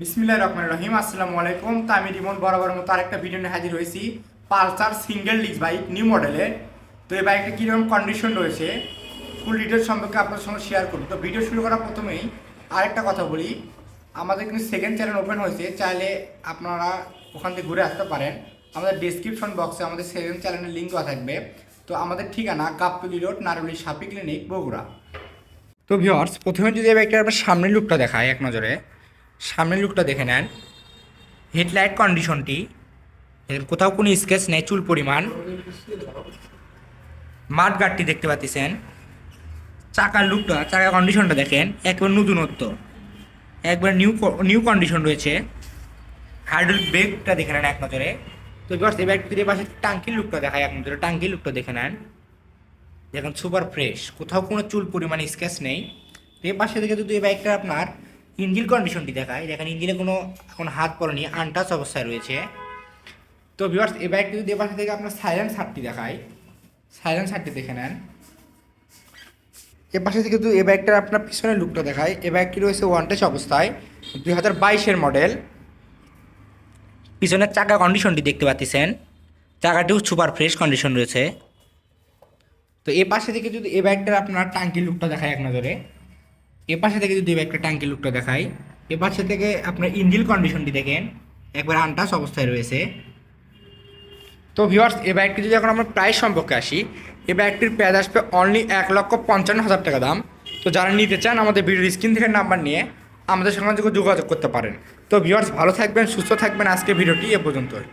বিসমিল্লাহ রহমান রহিম, আসসালামু আলাইকুম। তো আমি রিমন বরাবর মতো আরেকটা ভিডিও নিয়ে হাজির হয়েছি, Pulsar single disc bike, new মডেলের তো এই বাইকটা কীরকম কন্ডিশন রয়েছে ফুল ডিটেলস সম্পর্কে আপনার সঙ্গে শেয়ার করব। তো ভিডিও শুরু করার প্রথমেই আরেকটা কথা বলি, আমাদের কিন্তু সেকেন্ড চ্যানেল ওপেন হয়েছে, চাইলে আপনারা ওখান থেকে ঘুরে আসতে পারেন। আমাদের ডিসক্রিপশন বক্সে আমাদের সেকেন্ড চ্যানেলের লিঙ্ক দেওয়া থাকবে। তো আমাদের ঠিকানা কাপ্তলি রোড, নারুলি সাপি ক্লিনিক বগুড়া। তো ভিওর্স প্রথমে যদি এই বাইকটার সামনের লুকটা দেখায়, এক নজরে সামনের লুকটা দেখে নেন। হেডলাইট কন্ডিশনটি কোথাও কোনো স্কেচ নেই, চুল পরিমাণ। মাঠ গার্ডটি দেখতে পাচ্ছেন। চাকার লুকটা চাকার কন্ডিশনটা দেখেন, একবার নতুনত্ব। একবার নিউ নিউ কন্ডিশন রয়েছে। হ্যান্ডেল ব্রেকটা দেখে নেন এক নজরে। তো এই বাইকটির পাশে টাঙ্কির লুকটা দেখায় এক নজরে। টাঙ্কির লুকটা দেখে নেন। দেখুন সুপার ফ্রেশ কোথাও কোনো চুল পরিমাণ স্কেচ নেই। এর পাশে থেকে যদি এই বাইকটা আপনার ইঞ্জিন কন্ডিশনটি দেখায়। দেখেন, ইঞ্জিলে কোনো এখন হাত পড়েনি, আনটাচ অবস্থায় রয়েছে। তো ভিউয়ার্স এ বাইকটি যদি এ পাশে থেকে আপনার সাইলেন্স হাটটি দেখায় সাইলেন্স হাটটি দেখে নেন। এ পাশে থেকে এই বাইকটার আপনার পিছনের লুকটা দেখায়, এ বাইকটি রয়েছে ওয়ান্টেজ অবস্থায়, দুই হাজার বাইশের মডেল পিছনের চাকা কন্ডিশনটি দেখতে পাচ্ছেন। চাকাটিও সুপার ফ্রেশ কন্ডিশন রয়েছে। তো এ পাশে থেকে যদি এ বাইকটার আপনার টাঙ্কি লুকটা দেখায় এক নজরে। এ পাশে থেকে যদি এ বাইকটা টাঙ্কি লুকটা দেখায় এ পাশে থেকে আপনার ইঞ্জিল কন্ডিশনটি দেখেন, একবার আনটাস অবস্থায় রয়েছে। তো ভিউয়ার্স এ বাইকটি যদি এখন আমরা প্রাইস সম্পর্কে আসি এ বাইকটির প্রাইস আসবে অনলি এক লক্ষ পঞ্চান্ন হাজার টাকা দাম। তো যারা নিতে চান, আমাদের ভিডিওর স্ক্রিন থেকে নাম্বার নিয়ে আমাদের সঙ্গে যোগাযোগ করতে পারেন। তো ভিউয়ার্স ভালো থাকবেন, সুস্থ থাকবেন আজকে ভিডিওটি এ পর্যন্তই।